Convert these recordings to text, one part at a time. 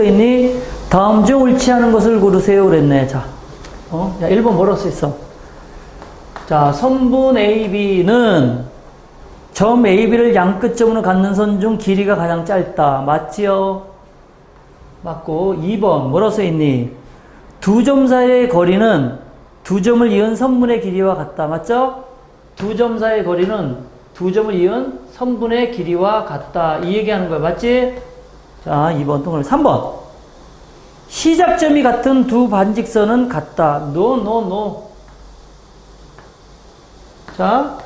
써 있니? 다음 중 옳지 않은 것을 고르세요. 그랬네. 자, 어? 야, 1번 뭐라고 써 있어? 자, 선분 AB는 점 AB를 양끝점으로 갖는 선 중 길이가 가장 짧다. 맞지요? 맞고 2번 뭐라고 써 있니? 두 점 사이의 거리는 두 점을 이은 선분의 길이와 같다. 맞죠? 두 점 사이의 거리는 두 점을 이은 선분의 길이와 같다. 이 얘기하는 거야. 맞지? 자, 2번 동그라미 3번. 시작점이 같은 두 반직선은 같다. 노, 노, 노. 자,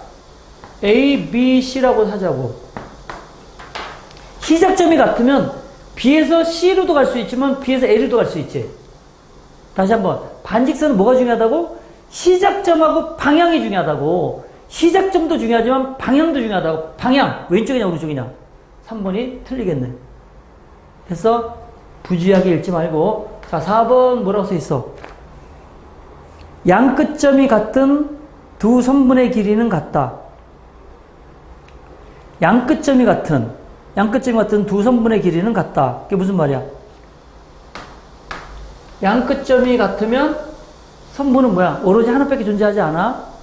A, B, C라고 하자고. 시작점이 같으면 B에서 C로도 갈 수 있지만 B에서 A로도 갈 수 있지. 다시 한번. 반직선은 뭐가 중요하다고? 시작점하고 방향이 중요하다고. 시작점도 중요하지만 방향도 중요하다고. 방향. 왼쪽이냐, 오른쪽이냐. 3번이 틀리겠네. 됐어? 부주의하게 읽지 말고. 자, 4번 뭐라고 써 있어? 양 끝점이 같은 두 선분의 길이는 같다. 양 끝점이 같은, 양 끝점이 같은 두 선분의 길이는 같다. 그게 무슨 말이야? 양 끝점이 같으면 선분은 뭐야? 오로지 하나밖에 존재하지 않아?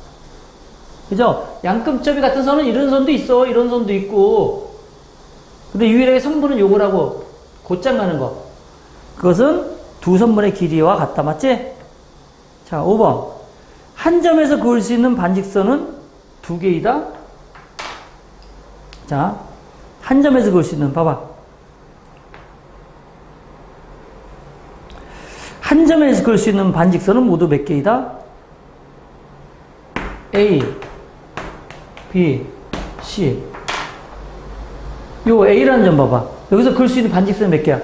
그죠? 양 끝점이 같은 선은 이런 선도 있어. 이런 선도 있고. 근데 유일하게 선분은 요거라고. 곧장 가는 거. 그것은 두 선분의 길이와 같다. 맞지? 자, 5번. 한 점에서 그을 수 있는 반직선은 두 개이다. 자, 한 점에서 그을 수 있는, 봐봐. 한 점에서 그을 수 있는 반직선은 모두 몇 개이다? A, B, C. 요 A라는 점 봐봐. 여기서 그을 수 있는 반직선은 몇 개야?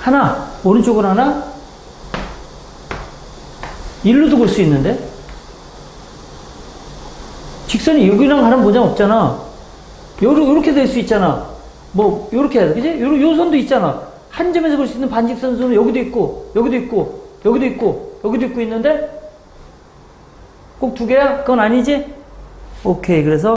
하나. 오른쪽으로 하나. 일로도 그을 수 있는데? 직선이 여기랑 하는 모장 없잖아. 요렇게, 요렇게 될 수 있잖아. 뭐, 요렇게 해야 돼. 그지? 요, 요 선도 있잖아. 한 점에서 볼수 있는 반직선 선은 여기도 있고, 여기도 있고, 여기도 있고, 여기도 있고 있는데? 꼭 두 개야? 그건 아니지? 오케이. 그래서